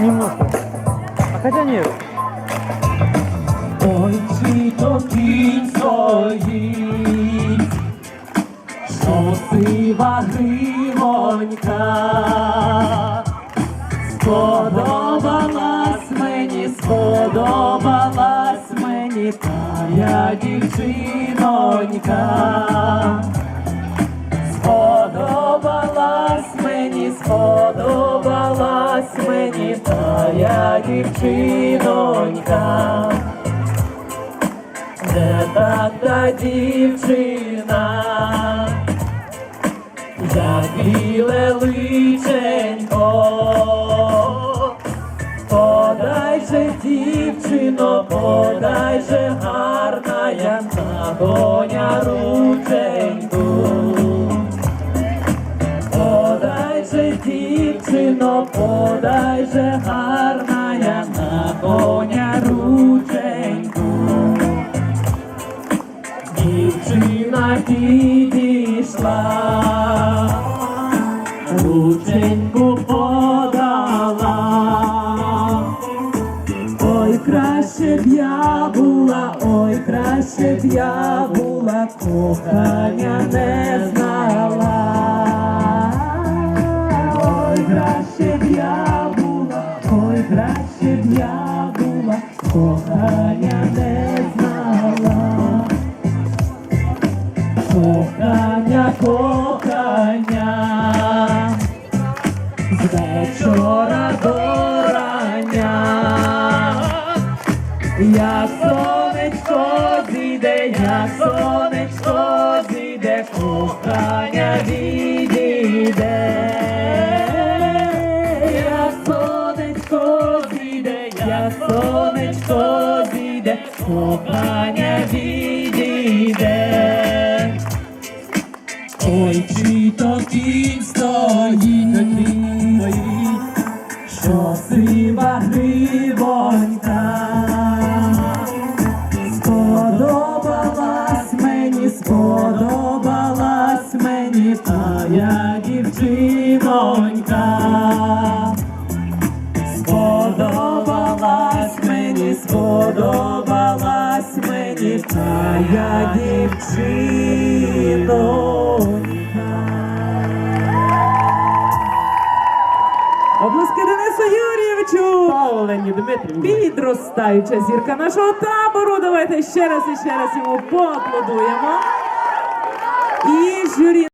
Немножко. А хотя нет. Ой, чи то кінь стоїть, що сива гривонька, сподобалась мені, сподобалась мені тая дівчинонька. Сподобалась мені, сподобалась Мені тая дівчинонька. Де та та дівчина, як біле личенько, подай же, дівчино, подай же гарна я на дівчино, подай же гарна я на коня рученьку. Дівчина підійшла, рученьку подала. Ой, краще б я була, ой, краще б я була, кохання не знала. Краще б я була, ой, краще б я була, кохання не знала. Кохання, кохання, з вечора до рання, як сонечко зійде, як сонечко зійде, кохання відійде. Сонечко зійде, як сонечко зійде, кохання відійде. Ой, чи то кінь стоїть, що сива гривонька. Сподобалась мені, сподобалась мені тая дівчинонька. Сподобалась мені тая дівчинонька. Обласки Денису Юрійовичу! Олені Дмитрівні. Підростаюча зірка нашого табору. Давайте ще раз і ще раз йому поаплодуємо. І журі.